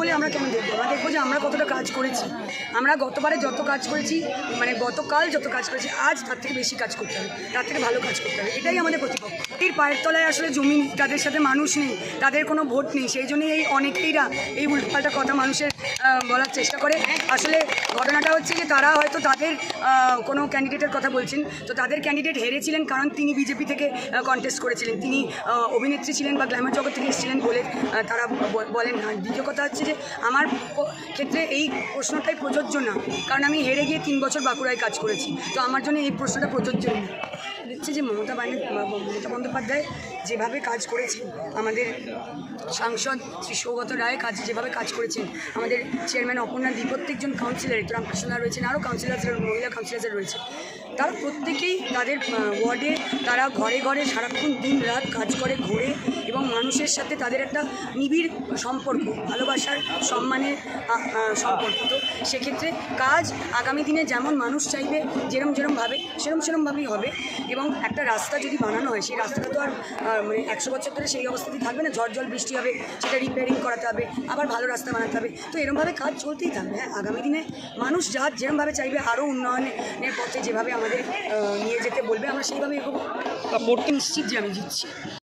বলে আমরা কেন দেখব? আমরা দেখব যে আমরা কতটা কাজ করেছি। আমরা গতবারে যত কাজ করেছি মানে গতকাল যত কাজ করেছি, আজ তার থেকে বেশি কাজ করতে হবে। তার থেকে ভালো কাজ করতে হবে। এটাই আমাদের প্রতিপক্ষ। এর পায়ের তলায় আসলে জমি তাদের সাথে মানুষ নেই, তাদের কোনো ভোট নেই। সেই জন্যই এই অনেকেইরা এই উল্টোপাল্টা কথা মানুষের বলার চেষ্টা করে। আসলে ঘটনাটা হচ্ছে যে তারা হয়তো তাদের কোনো ক্যান্ডিডেটের কথা বলছেন। তো তাদের ক্যান্ডিডেট হেরেছিলেন কারণ তিনি বিজেপি থেকে কন্টেস্ট করেছিলেন। তিনি অভিনেত্রী ছিলেন বা গ্ল্যামার জগৎ থেকে এসেছিলেন বলে তারা বলেন। না দ্বিতীয় কথা হচ্ছে যে আমার ক্ষেত্রে এই প্রশ্নটাই প্রযোজ্য না। কারণ আমি হেরে গিয়ে তিন বছর বাঁকুড়ায় কাজ করেছি। তো আমার জন্য এই প্রশ্নটা প্রযোজ্য না। দেখছে যে মমতা বন্দ্যোপাধ্যায় যেভাবে কাজ করেছেন, আমাদের সাংসদ শ্রী সৌগত রায় কাজ যেভাবে কাজ করেছেন, আমাদের চেয়ারম্যান অপর্ণা দি প্রত্যেকজন কাউন্সিলর রামকৃষ্ণা রয়েছেন, আরও কাউন্সিলার মহিলা কাউন্সিলার রয়েছে তারা প্রত্যেকেই তাদের ওয়ার্ডে তারা ঘরে ঘরে সারাক্ষণ দিন রাত কাজ করে, ঘোরে মানুষের সাথে তাদের একটা নিবিড় সম্পর্ক ভালোবাসার সম্মানের সম্পর্ক। তো সেক্ষেত্রে কাজ আগামী দিনে যেমন মানুষ চাইবে যেরম যেরমভাবে সেরম সেরমভাবেই হবে। এবং একটা রাস্তা যদি বানানো হয় সেই রাস্তাটা তো আর মানে একশো বছর ধরে সেই অবস্থাতেই থাকবে না। ঝড় জল বৃষ্টি হবে সেটা রিপেয়ারিং করাতে হবে আবার ভালো রাস্তা বানাতে হবে। তো এরমভাবে কাজ চলতেই থাকবে। হ্যাঁ আগামী দিনে মানুষ যা যেরমভাবে চাইবে আরও উন্নয়নের পথে যেভাবে আমাদের নিয়ে যেতে বলবে আমরা সেইভাবে এগোবো। নিশ্চিত যে আমি জিতছি।